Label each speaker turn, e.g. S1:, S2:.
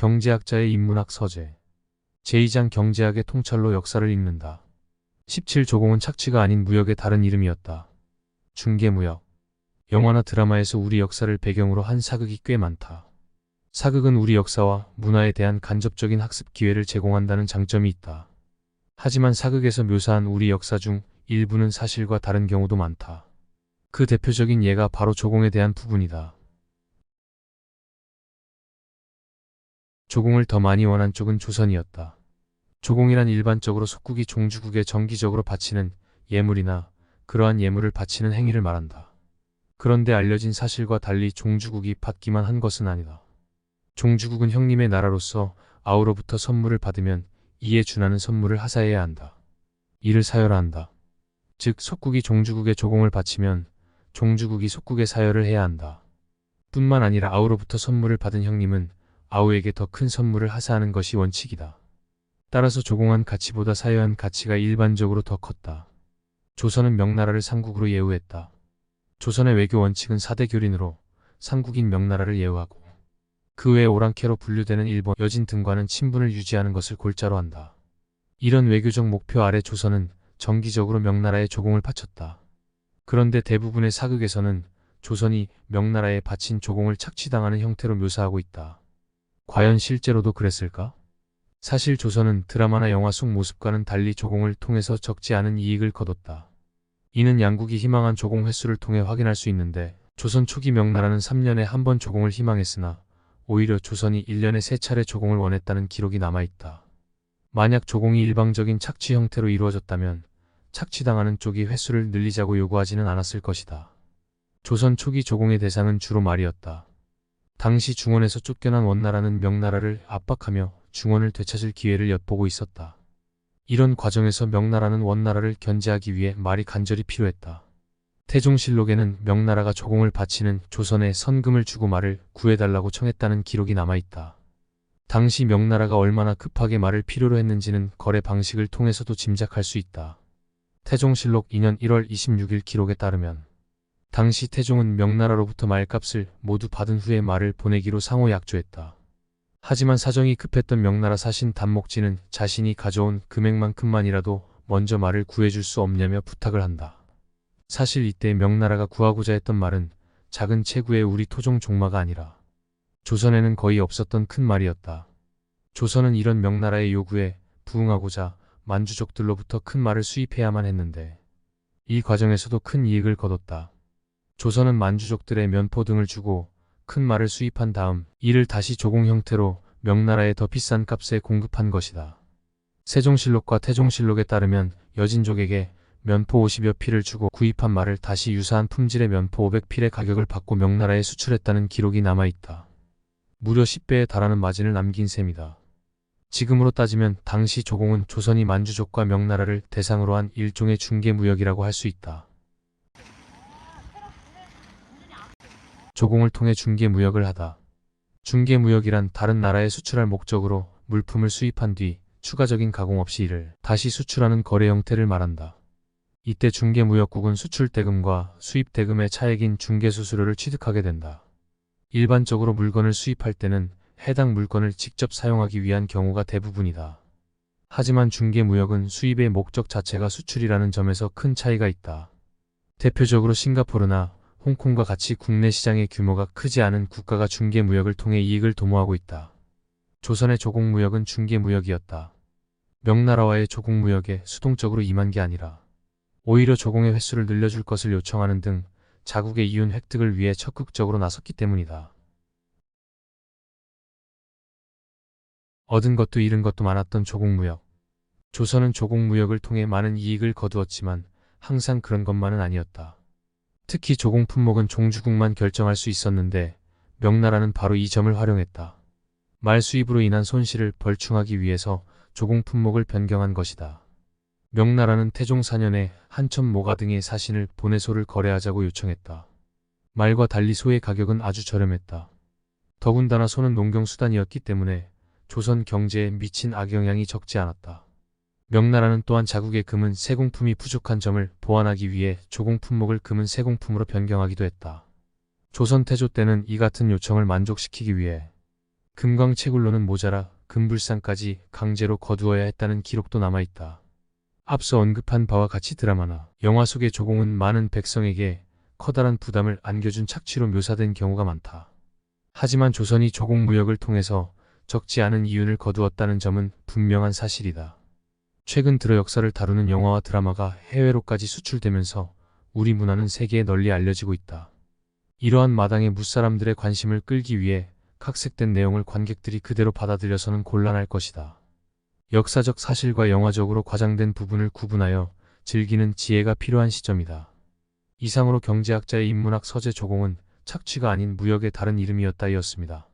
S1: 경제학자의 인문학 서재. 제2장 경제학의 통찰로 역사를 읽는다. 17조공은 착취가 아닌 무역의 다른 이름이었다. 중개무역. 영화나 드라마에서 우리 역사를 배경으로 한 사극이 꽤 많다. 사극은 우리 역사와 문화에 대한 간접적인 학습 기회를 제공한다는 장점이 있다. 하지만 사극에서 묘사한 우리 역사 중 일부는 사실과 다른 경우도 많다. 그 대표적인 예가 바로 조공에 대한 부분이다. 조공을 더 많이 원한 쪽은 조선이었다. 조공이란 일반적으로 속국이 종주국에 정기적으로 바치는 예물이나 그러한 예물을 바치는 행위를 말한다. 그런데 알려진 사실과 달리 종주국이 받기만 한 것은 아니다. 종주국은 형님의 나라로서 아우로부터 선물을 받으면 이에 준하는 선물을 하사해야 한다. 이를 사열화 한다. 즉 속국이 종주국에 조공을 바치면 종주국이 속국에 사열을 해야 한다. 뿐만 아니라 아우로부터 선물을 받은 형님은 아우에게 더 큰 선물을 하사하는 것이 원칙이다. 따라서 조공한 가치보다 사여한 가치가 일반적으로 더 컸다. 조선은 명나라를 상국으로 예우했다. 조선의 외교 원칙은 사대 교린으로 상국인 명나라를 예우하고 그 외에 오랑캐로 분류되는 일본 여진 등과는 친분을 유지하는 것을 골자로 한다. 이런 외교적 목표 아래 조선은 정기적으로 명나라에 조공을 바쳤다. 그런데 대부분의 사극에서는 조선이 명나라에 바친 조공을 착취당하는 형태로 묘사하고 있다. 과연 실제로도 그랬을까? 사실 조선은 드라마나 영화 속 모습과는 달리 조공을 통해서 적지 않은 이익을 거뒀다. 이는 양국이 희망한 조공 횟수를 통해 확인할 수 있는데 조선 초기 명나라는 3년에 한 번 조공을 희망했으나 오히려 조선이 1년에 3차례 조공을 원했다는 기록이 남아있다. 만약 조공이 일방적인 착취 형태로 이루어졌다면 착취당하는 쪽이 횟수를 늘리자고 요구하지는 않았을 것이다. 조선 초기 조공의 대상은 주로 말이었다. 당시 중원에서 쫓겨난 원나라는 명나라를 압박하며 중원을 되찾을 기회를 엿보고 있었다. 이런 과정에서 명나라는 원나라를 견제하기 위해 말이 간절히 필요했다. 태종실록에는 명나라가 조공을 바치는 조선에 선금을 주고 말을 구해달라고 청했다는 기록이 남아있다. 당시 명나라가 얼마나 급하게 말을 필요로 했는지는 거래 방식을 통해서도 짐작할 수 있다. 태종실록 2년 1월 26일 기록에 따르면 당시 태종은 명나라로부터 말값을 모두 받은 후에 말을 보내기로 상호 약조했다. 하지만 사정이 급했던 명나라 사신 단목지는 자신이 가져온 금액만큼만이라도 먼저 말을 구해줄 수 없냐며 부탁을 한다. 사실 이때 명나라가 구하고자 했던 말은 작은 체구의 우리 토종 종마가 아니라 조선에는 거의 없었던 큰 말이었다. 조선은 이런 명나라의 요구에 부응하고자 만주족들로부터 큰 말을 수입해야만 했는데 이 과정에서도 큰 이익을 거뒀다. 조선은 만주족들의 면포 등을 주고 큰 말을 수입한 다음 이를 다시 조공 형태로 명나라에 더 비싼 값에 공급한 것이다. 세종실록과 태종실록에 따르면 여진족에게 면포 50여 필을 주고 구입한 말을 다시 유사한 품질의 면포 500필의 가격을 받고 명나라에 수출했다는 기록이 남아있다. 무려 10배에 달하는 마진을 남긴 셈이다. 지금으로 따지면 당시 조공은 조선이 만주족과 명나라를 대상으로 한 일종의 중개무역이라고 할 수 있다. 조공을 통해 중개 무역을 하다. 중개 무역이란 다른 나라에 수출할 목적으로 물품을 수입한 뒤 추가적인 가공 없이 이를 다시 수출하는 거래 형태를 말한다. 이때 중개무역국은 수출대금과 수입대금의 차액인 중개수수료를 취득하게 된다. 일반적으로 물건을 수입할 때는 해당 물건을 직접 사용하기 위한 경우가 대부분이다. 하지만 중개무역은 수입의 목적 자체가 수출이라는 점에서 큰 차이가 있다. 대표적으로 싱가포르나 홍콩과 같이 국내 시장의 규모가 크지 않은 국가가 중개 무역을 통해 이익을 도모하고 있다. 조선의 조공 무역은 중개 무역이었다. 명나라와의 조공 무역에 수동적으로 임한 게 아니라 오히려 조공의 횟수를 늘려줄 것을 요청하는 등 자국의 이윤 획득을 위해 적극적으로 나섰기 때문이다. 얻은 것도 잃은 것도 많았던 조공 무역. 조선은 조공 무역을 통해 많은 이익을 거두었지만 항상 그런 것만은 아니었다. 특히 조공 품목은 종주국만 결정할 수 있었는데 명나라는 바로 이 점을 활용했다. 말 수입으로 인한 손실을 벌충하기 위해서 조공 품목을 변경한 것이다. 명나라는 태종 4년에 한천 모가 등의 사신을 보내 소를 거래하자고 요청했다. 말과 달리 소의 가격은 아주 저렴했다. 더군다나 소는 농경수단이었기 때문에 조선 경제에 미친 악영향이 적지 않았다. 명나라는 또한 자국의 금은 세공품이 부족한 점을 보완하기 위해 조공 품목을 금은 세공품으로 변경하기도 했다. 조선 태조 때는 이 같은 요청을 만족시키기 위해 금광 채굴로는 모자라 금불상까지 강제로 거두어야 했다는 기록도 남아있다. 앞서 언급한 바와 같이 드라마나 영화 속의 조공은 많은 백성에게 커다란 부담을 안겨준 착취로 묘사된 경우가 많다. 하지만 조선이 조공 무역을 통해서 적지 않은 이윤을 거두었다는 점은 분명한 사실이다. 최근 들어 역사를 다루는 영화와 드라마가 해외로까지 수출되면서 우리 문화는 세계에 널리 알려지고 있다. 이러한 마당의 무사람들의 관심을 끌기 위해 각색된 내용을 관객들이 그대로 받아들여서는 곤란할 것이다. 역사적 사실과 영화적으로 과장된 부분을 구분하여 즐기는 지혜가 필요한 시점이다. 이상으로 경제학자의 인문학 서재 조공은 착취가 아닌 무역의 다른 이름이었다이었습니다.